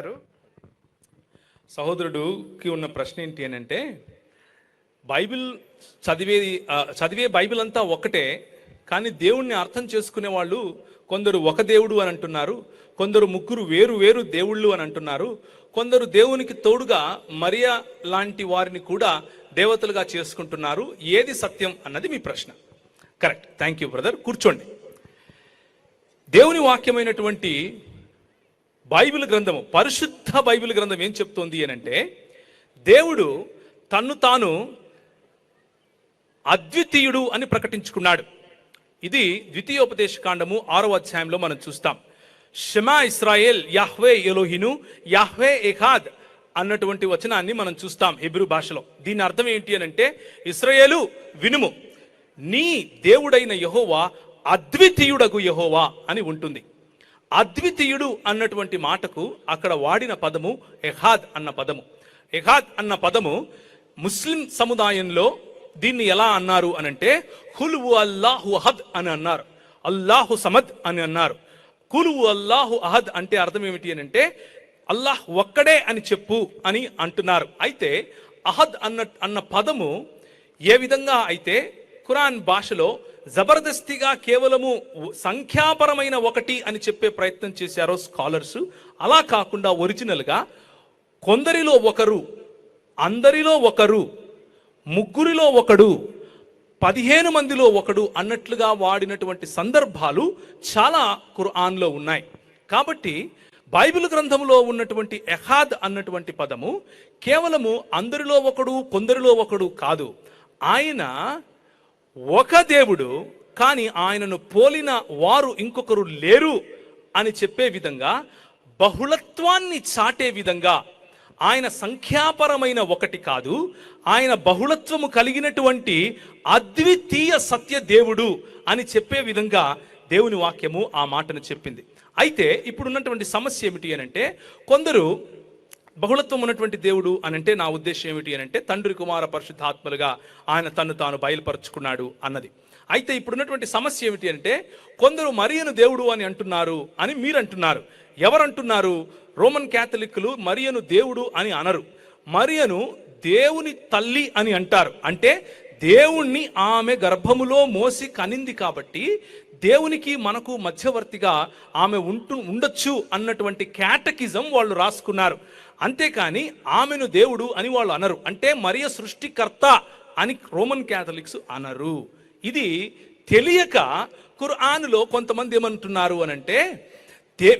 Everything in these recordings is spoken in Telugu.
గారు సహోదరుడుకి ఉన్న ప్రశ్న ఏంటి అని అంటే బైబిల్ చదివేది చదివే బైబిల్ అంతా ఒకటే కానీ దేవుణ్ణి అర్థం చేసుకునే వాళ్ళు కొందరు ఒక దేవుడు అని అంటున్నారు కొందరు ముగ్గురు వేరు వేరు దేవుళ్ళు అని అంటున్నారు కొందరు దేవునికి తోడుగా మరియా లాంటి వారిని కూడా దేవతలుగా చేసుకుంటున్నారు. ఏది సత్యం అన్నది మీ ప్రశ్న. కరెక్ట్. Thank you brother. కూర్చోండి. దేవుని వాక్యమైనటువంటి బైబిల్ గ్రంథము పరిశుద్ధ బైబిల్ గ్రంథం ఏం చెప్తోంది అని అంటే దేవుడు తన్ను తాను అద్వితీయుడు అని ప్రకటించుకున్నాడు. ఇది ద్వితీయోపదేశ కాండము ఆరో అధ్యాయంలో మనం చూస్తాం. షమా ఇస్రాయేల్ యాహ్వే ఎలోహిను యాహ్వే ఎఖాద్ అన్నటువంటి వచనాన్ని మనం చూస్తాం హెబ్రూ భాషలో. దీని అర్థం ఏంటి అని అంటే ఇస్రాయేలు వినుము నీ దేవుడైన యహోవా అద్వితీయుడగు యహోవా అని ఉంటుంది. అద్వితీయుడు అన్నటువంటి మాటకు అక్కడ వాడిన పదము ఎహాద్ అన్న పదము. ఎహాద్ అన్న పదము ముస్లిం సముదాయంలో దీన్ని ఎలా అన్నారు అనంటే హులువు అల్లాహు అహద్ అని అన్నారు. అల్లాహు సమద్ అని అన్నారు. కులువు అల్లాహు అహద్ అంటే అర్థం ఏమిటి అని అంటే అల్లాహ్ ఒక్కడే అని చెప్పు అని అంటున్నారు. అయితే అహద్ అన్న అన్న పదము ఏ విధంగా అయితే ఖురాన్ భాషలో జబర్దస్తిగా కేవలము సంఖ్యాపరమైన ఒకటి అని చెప్పే ప్రయత్నం చేశారో స్కాలర్స్. అలా కాకుండా ఒరిజినల్గా కొందరిలో ఒకరు అందరిలో ఒకరు ముగ్గురిలో ఒకడు పదిహేను మందిలో ఒకడు అన్నట్లుగా వాడినటువంటి సందర్భాలు చాలా ఖురాన్లో ఉన్నాయి. కాబట్టి బైబిల్ గ్రంథంలో ఉన్నటువంటి ఎహాద్ అన్నటువంటి పదము కేవలము అందరిలో ఒకడు కొందరిలో ఒకడు కాదు. ఆయన ఒక దేవుడు కానీ ఆయనను పోలిన వారు ఇంకొకరు లేరు అని చెప్పే విధంగా బహుళత్వాన్ని చాటే విధంగా ఆయన సంఖ్యాపరమైన ఒకటి కాదు ఆయన బహుళత్వము కలిగినటువంటి అద్వితీయ సత్య దేవుడు అని చెప్పే విధంగా దేవుని వాక్యము ఆ మాటను చెప్పింది. అయితే ఇప్పుడున్నటువంటి సమస్య ఏమిటి అని అంటే కొందరు బహుళత్వం ఉన్నటువంటి దేవుడు అని అంటే నా ఉద్దేశం ఏమిటి అని అంటే తండ్రి కుమార పరిశుద్ధాత్మలుగా ఆయన తన్ను తాను బయలుపరుచుకున్నాడు అన్నది. అయితే ఇప్పుడున్నటువంటి సమస్య ఏమిటి అంటే కొందరు మరియను దేవుడు అని అంటున్నారు అని మీరు అంటున్నారు ఎవరంటున్నారు? రోమన్ క్యాథలిక్లు మరియను దేవుడు అని అనరు. మరియను దేవుని తల్లి అని అంటారు. అంటే దేవుణ్ణి ఆమె గర్భములో మోసి కనింది కాబట్టి దేవునికి మనకు మధ్యవర్తిగా ఆమె ఉంటు ఉండొచ్చు అన్నటువంటి క్యాటకిజం వాళ్ళు రాసుకున్నారు. అంతేకాని ఆమెను దేవుడు అని వాళ్ళు అనరు. అంటే మరియ సృష్టికర్త అని రోమన్ క్యాథలిక్స్ అనరు. ఇది తెలియక ఖుర్ఆన్లో కొంతమంది ఏమంటున్నారు అని అంటే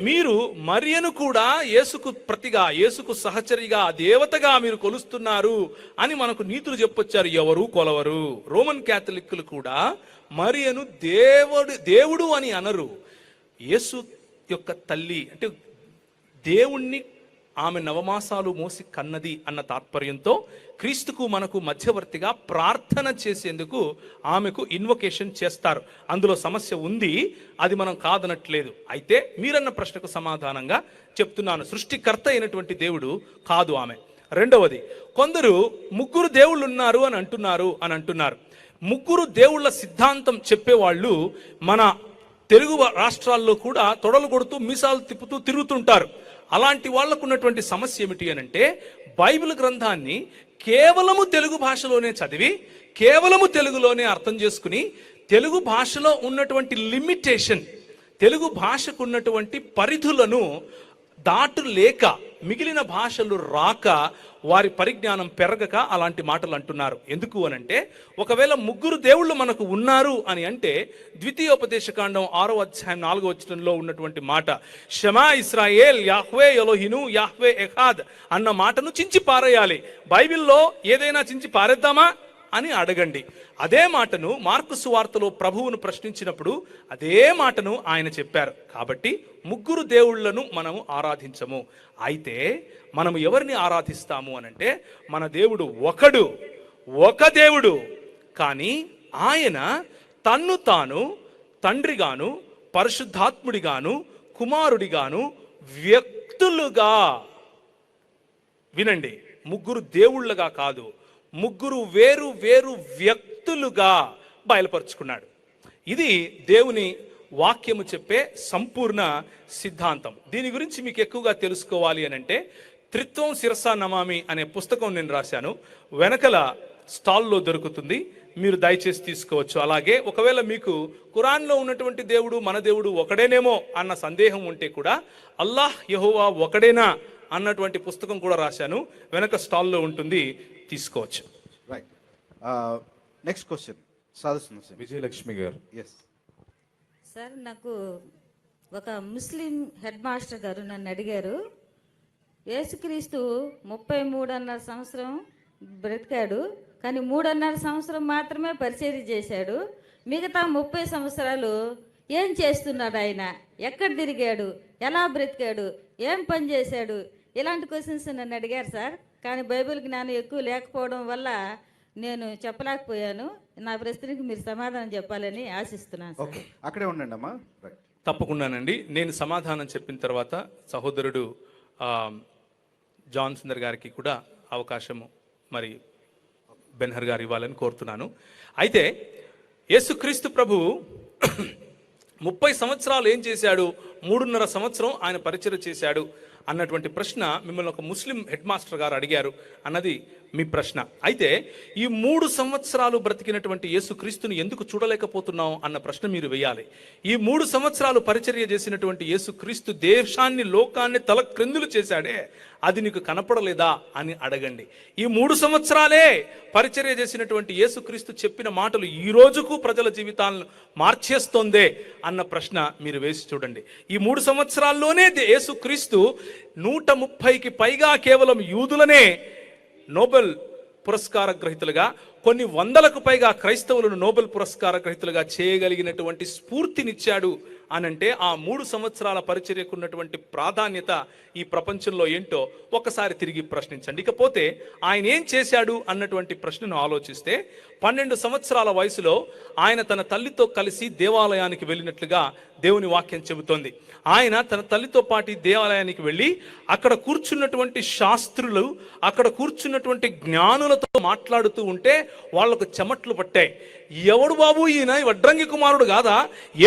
మీరు మరియను కూడా యేసుకు ప్రతిగా యేసుకు సహచరిగా దేవతగా మీరు కొలుస్తున్నారు అని మనకు నీతులు చెప్పొచ్చారు. ఎవరు? కొలవరు. రోమన్ క్యాథలిక్లు కూడా మరియను దేవుడు దేవుడు అని అనరు. యేసు యొక్క తల్లి అంటే దేవుణ్ణి ఆమె నవమాసాలు మోసి కన్నది అన్న తాత్పర్యంతో క్రీస్తుకు మనకు మధ్యవర్తిగా ప్రార్థన చేసేందుకు ఆమెకు ఇన్వొకేషన్ చేస్తారు. అందులో సమస్య ఉంది అది మనం కాదనట్లేదు. అయితే మీరన్న ప్రశ్నకు సమాధానంగా చెప్తున్నాను. సృష్టికర్త అయినటువంటి దేవుడు కాదు ఆమె. రెండవది కొందరు ముగ్గురు దేవుళ్ళు ఉన్నారు అని అంటున్నారు అని అంటున్నారు. ముగ్గురు దేవుళ్ళ సిద్ధాంతం చెప్పేవాళ్ళు మన తెలుగు రాష్ట్రాల్లో కూడా తొడలు కొడుతూ మీసాలు తిప్పుతూ తిరుగుతుంటారు. అలాంటి వాళ్ళకు ఉన్నటువంటి సమస్య ఏమిటి అని అంటే బైబిల్ గ్రంథాన్ని కేవలము తెలుగు భాషలోనే చదివి కేవలము తెలుగులోనే అర్థం చేసుకుని తెలుగు భాషలో ఉన్నటువంటి లిమిటేషన్ తెలుగు భాషకు ఉన్నటువంటి పరిధులను దాటు లేక మిగిలిన భాషలు రాక వారి పరిజ్ఞానం పెరగక అలాంటి మాటలు అంటున్నారు. ఎందుకు అనంటే ఒకవేళ ముగ్గురు దేవుళ్ళు మనకు ఉన్నారు అని అంటే ద్వితీయోపదేశకాండం ఆరో అధ్యాయం నాలుగో వచ్చంలో ఉన్నటువంటి మాట షమా ఇస్రాయేల్ యాహ్వే యలోహిను యాహ్వే ఎహాద్ అన్న మాటను చించి పారేయాలి. బైబిల్లో ఏదైనా చించి పారేద్దామా? అని అడగండి. అదే మాటను మార్కు సువార్తలో ప్రభువును ప్రశ్నించినప్పుడు అదే మాటను ఆయన చెప్పారు. కాబట్టి ముగ్గురు దేవుళ్ళను మనము ఆరాధించము. అయితే మనము ఎవరిని ఆరాధిస్తాము అనంటే మన దేవుడు ఒకడు ఒక దేవుడు. కానీ ఆయన తన్ను తాను తండ్రిగాను పరిశుద్ధాత్ముడిగాను కుమారుడిగాను వ్యక్తులుగా వినండి. ముగ్గురు దేవుళ్ళగా కాదు ముగ్గురు వేరు వేరు వ్యక్తులుగా బయలుపరుచుకున్నాడు. ఇది దేవుని వాక్యము చెప్పే సంపూర్ణ సిద్ధాంతం. దీని గురించి మీకు ఎక్కువగా తెలుసుకోవాలి అని అంటే త్రిత్వం శిరసా నమామి అనే పుస్తకం నేను రాశాను. వెనకల స్టాల్లో దొరుకుతుంది. మీరు దయచేసి తీసుకోవచ్చు. అలాగే ఒకవేళ మీకు ఖురాన్లో ఉన్నటువంటి దేవుడు మన దేవుడు ఒకడేనేమో అన్న సందేహం ఉంటే కూడా అల్లాహ్ యహోవా ఒకడేనా అన్నటువంటి పుస్తకం కూడా రాశాను. వెనక స్టాల్లో ఉంటుంది. తీసుకోవచ్చు. రైట్ నెక్స్ట్ క్వశ్చన్ సాధిస్తుంది sir Vijayalakshmi garu. Yes sir నాకు ఒక ముస్లిం హెడ్ మాస్టర్ గారు నన్ను అడిగారు. యేసుక్రీస్తు ముప్పై మూడున్నర సంవత్సరం బ్రతికాడు కానీ మూడున్నర సంవత్సరం మాత్రమే పరిచర్య చేశాడు. మిగతా ముప్పై సంవత్సరాలు ఏం చేస్తున్నాడు ఆయన? ఎక్కడ తిరిగాడు? ఎలా బ్రతికాడు? ఏం పని చేశాడు? ఇలాంటి క్వశ్చన్స్ నన్ను అడిగారు సార్. కానీ బైబిల్ జ్ఞానం ఎక్కువ లేకపోవడం వల్ల నేను చెప్పలేకపోయాను. నా ప్రశ్నకి మీరు సమాధానం చెప్పాలని ఆశిస్తున్నాను సార్. ఓకే. అక్కడే ఉండండి అమ్మా. తప్పకుండానండి. నేను సమాధానం చెప్పిన తర్వాత సహోదరుడు ఆ, జాన్ సుందర్ గారికి కూడా అవకాశము మరి బెన్హర్ గారు ఇవ్వాలని కోరుతున్నాను. అయితే యేసుక్రీస్తు ప్రభు ముప్పై సంవత్సరాలు ఏం చేశాడు? మూడున్నర సంవత్సరం ఆయన పరిచయం చేశాడు. అన్నటువంటి ప్రశ్న మిమ్మల్ని ఒక ముస్లిం హెడ్ మాస్టర్ గారు అడిగారు. అన్నది మీ ప్రశ్న. అయితే ఈ మూడు సంవత్సరాలు బ్రతికినటువంటి యేసుక్రీస్తుని ఎందుకు చూడలేకపోతున్నాం అన్న ప్రశ్న మీరు వేయాలి. ఈ మూడు సంవత్సరాలు పరిచర్య చేసినటువంటి యేసుక్రీస్తు దేశాన్ని లోకాన్ని తల క్రిందులు చేశాడే. అది నీకు కనపడలేదా అని అడగండి. ఈ మూడు సంవత్సరాలే పరిచర్య చేసినటువంటి యేసుక్రీస్తు చెప్పిన మాటలు ఈ రోజుకు ప్రజల జీవితాలను మార్చేస్తోందే అన్న ప్రశ్న మీరు వేసి చూడండి. ఈ మూడు సంవత్సరాల్లోనే యేసుక్రీస్తు నూట ముప్పైకి పైగా కేవలం యూదులనే నోబెల్ పురస్కార గ్రహీతలుగా కొన్ని వందలకు పైగా క్రైస్తవులను నోబెల్ పురస్కార గ్రహీతలుగా చేయగలిగినటువంటి స్ఫూర్తినిచ్చాడు అనంటే ఆ మూడు సంవత్సరాల పరిచర్యకు ఉన్నటువంటి ప్రాధాన్యత ఈ ప్రపంచంలో ఏంటో ఒకసారి తిరిగి ప్రశ్నించండి. ఇకపోతే ఆయన ఏం చేశాడు అన్నటువంటి ప్రశ్నను ఆలోచిస్తే పన్నెండు సంవత్సరాల వయసులో ఆయన తన తల్లితో కలిసి దేవాలయానికి వెళ్ళినట్లుగా దేవుని వాక్యం చెబుతోంది. ఆయన తన తల్లితో పాటు దేవాలయానికి వెళ్ళి అక్కడ కూర్చున్నటువంటి శాస్త్రులు అక్కడ కూర్చున్నటువంటి జ్ఞానులతో మాట్లాడుతూ ఉంటే వాళ్ళకు చెమట్లు పట్టాయి. ఎవడు బాబు ఈయన? వడ్రంగి కుమారుడు కాదా?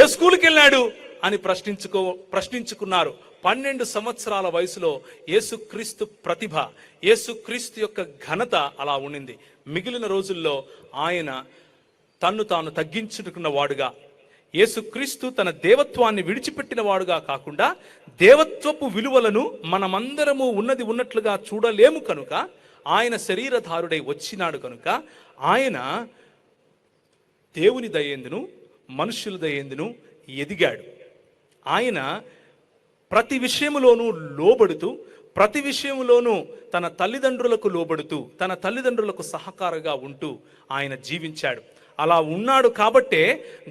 ఏ స్కూల్కి వెళ్ళాడు అని ప్రశ్నించుకో ప్రశ్నించుకున్నారు. పన్నెండు సంవత్సరాల వయసులో యేసుక్రీస్తు ప్రతిభ యేసుక్రీస్తు యొక్క ఘనత అలా ఉండింది. మిగిలిన రోజుల్లో ఆయన తన్ను తాను తగ్గించుకున్న వాడుగా యేసుక్రీస్తు తన దేవత్వాన్ని విడిచిపెట్టిన వాడుగా కాకుండా దేవత్వపు విలువలను మనమందరము ఉన్నది ఉన్నట్లుగా చూడలేము కనుక ఆయన శరీరధారుడై వచ్చినాడు కనుక ఆయన దేవుని దయేందును మనుష్యుల దయేందును ఎదిగాడు. ఆయన ప్రతి విషయములోనూ లోబడుతూ ప్రతి విషయంలోనూ తన తల్లిదండ్రులకు లోబడుతూ తన తల్లిదండ్రులకు సహకారంగా ఉంటూ ఆయన జీవించాడు. అలా ఉన్నాడు కాబట్టే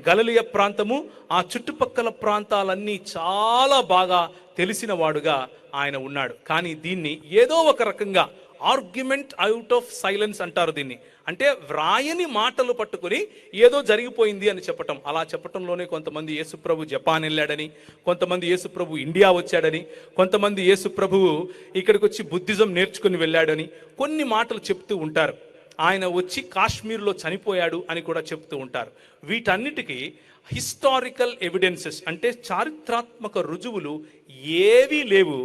గలలియ ప్రాంతము ఆ చుట్టుపక్కల ప్రాంతాలన్నీ చాలా బాగా తెలిసినవాడుగా ఆయన ఉన్నాడు. కానీ దీన్ని ఏదో ఒక రకంగా ఆర్గ్యుమెంట్ అవుట్ ఆఫ్ సైలెన్స్ అంటారు దీన్ని. అంటే వ్రాయని మాటలు పట్టుకొని ఏదో జరిగిపోయింది అని చెప్పటం. అలా చెప్పటంలోనే కొంతమంది యేసుప్రభు జపాన్ వెళ్ళాడని కొంతమంది యేసుప్రభు ఇండియా వచ్చాడని కొంతమంది యేసుప్రభువు ఇక్కడికి వచ్చి బుద్ధిజం నేర్చుకుని వెళ్ళాడని కొన్ని మాటలు చెప్తూ ఉంటారు. ఆయన వచ్చి కాశ్మీర్లో చనిపోయాడు అని కూడా చెప్తూ ఉంటారు. వీటన్నిటికీ హిస్టారికల్ ఎవిడెన్సెస్ అంటే చారిత్రాత్మక రుజువులు ఏవీ లేవు.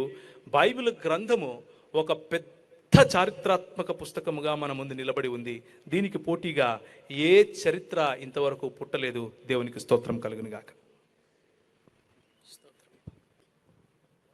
బైబిల్ గ్రంథము ఒక పెద్ద పెద్ద చారిత్రాత్మక పుస్తకముగా మన ముందు నిలబడి ఉంది. దీనికి పోటీగా ఏ చరిత్ర ఇంతవరకు పుట్టలేదు. దేవునికి స్తోత్రం కలుగునుగాక.